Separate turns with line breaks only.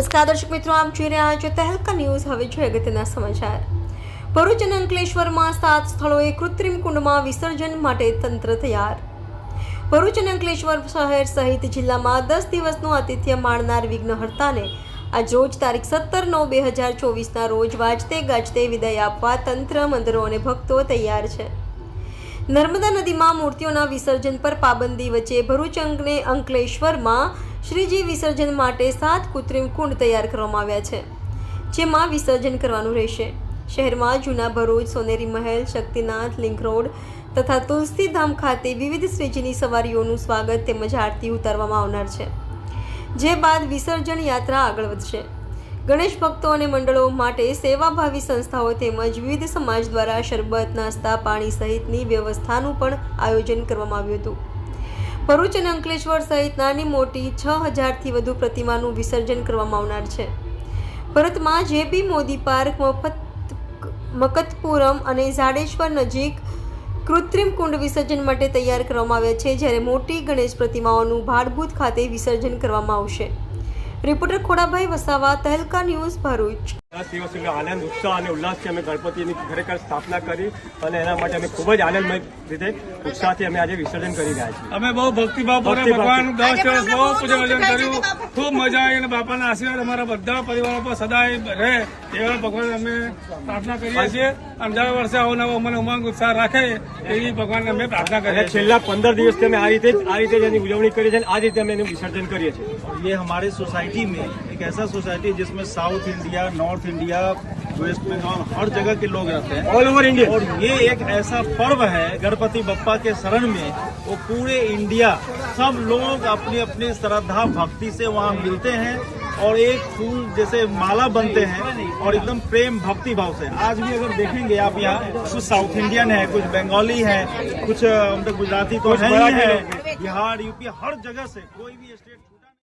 નમસ્કાર, દર્શક મિત્રો, આપ જોઈ રહ્યા છો તહેલકા ન્યૂઝ. હવે જોઈએ અગત્યના સમાચાર. ભરૂચ અને અંકલેશ્વરમાં સાત સ્થળોએ કૃત્રિમ કુંડમાં વિસર્જન માટે તંત્ર તૈયાર. ભરૂચ અને અંકલેશ્વર શહેર સહિત જિલ્લામાં દસ દિવસનું આતિથ્ય માણનાર વિઘ્નહર્તાને આજ રોજ તારીખ સત્તર નવ બે હજાર ચોવીસના રોજ વાજતે ગાજતે વિદાય આપવા તંત્ર, મંદિરો અને ભક્તો તૈયાર છે. નર્મદા નદીમાં મૂર્તિઓના વિસર્જન પર પાબંદી વચ્ચે ભરૂચ અંકને અંકલેશ્વરમાં શ્રીજી વિસર્જન માટે સાત કૃત્રિમ કુંડ તૈયાર કરવામાં આવ્યા છે, જેમાં વિસર્જન કરવાનું રહેશે. શહેરમાં જૂના ભરૂચ, સોનેરી મહેલ, શક્તિનાથ, લિંક રોડ તથા તુલસીધામ ખાતે વિવિધ શ્રીજીની સવારીઓનું સ્વાગત તેમજ આરતી ઉતારવામાં આવનાર છે. જે બાદ વિસર્જન યાત્રા આગળ વધશે. ગણેશ ભક્તો અને મંડળો માટે સેવાભાવી સંસ્થાઓ તેમજ વિવિધ સમાજ દ્વારા શરબત, નાસ્તા, પાણી સહિતની વ્યવસ્થાનું પણ આયોજન કરવામાં આવ્યું હતું. ભરૂચ અને અંકલેશ્વર સહિત નાની મોટી છ હજારથી વધુ પ્રતિમાનું વિસર્જન કરવામાં આવનાર છે. ભરતમાં જેપી મોદી પાર્ક, મફત, મકતપુરમ અને ઝાડેશ્વર નજીક કૃત્રિમ કુંડ વિસર્જન માટે તૈયાર કરવામાં આવ્યા છે, જ્યારે મોટી ગણેશ પ્રતિમાઓનું ભાડભૂત ખાતે વિસર્જન કરવામાં આવશે. Reporter Khodabhai Vasava Tehelka news Bharuch.
દસ દિવસ એટલે આનંદ ઉત્સાહ અને ઉલ્લાસથી અમે ગણપતિની ખરેખર સ્થાપના કરી અને એના માટે અમે ખૂબ જ આનંદમય રીતે ઉત્સાહથી અમે આજે વિસર્જન કરી રહ્યા છીએ.
અમે બહુ ભક્તિભાવ
ભક્તિ
ભગવાન દસ વર્ષ બહુ પૂજન કર્યું. ખૂબ મજા આવી અને બાપાના આશીર્વાદ અમારા બધા પરિવારો પર સદાય રહે એવા ભગવાન અમે પ્રાર્થના કરીએ છીએ. અને દર વર્ષે આવો નવો અમને ઉમંગ ઉત્સાહ રાખે એવી ભગવાન અમે પ્રાર્થના કરીએ
છેલ્લા પંદર દિવસથી અમે આ રીતે આ રીતે એની ઉજવણી કરી છે આ રીતે અમે એનું વિસર્જન કરીએ છીએ.
એ અમારી સોસાયટી सोसाइटी में एक ऐसा सोसाइटी जिसमें south India north India West Bengal हर जगह के लोग रहते हैं।
ऑल ओवर इंडिया
और ये एक ऐसा पर्व है गणपति बप्पा के शरण में वो पूरे इंडिया सब लोग अपनी अपनी श्रद्धा भक्ति से वहाँ मिलते हैं और एक फूल जैसे माला बनते हैं और एकदम प्रेम भक्ति भाव से। आज भी अगर देखेंगे आप यहाँ कुछ साउथ इंडियन है कुछ बंगाली है कुछ मतलब गुजराती तो है, है बिहार यूपी हर जगह से कोई भी स्टेट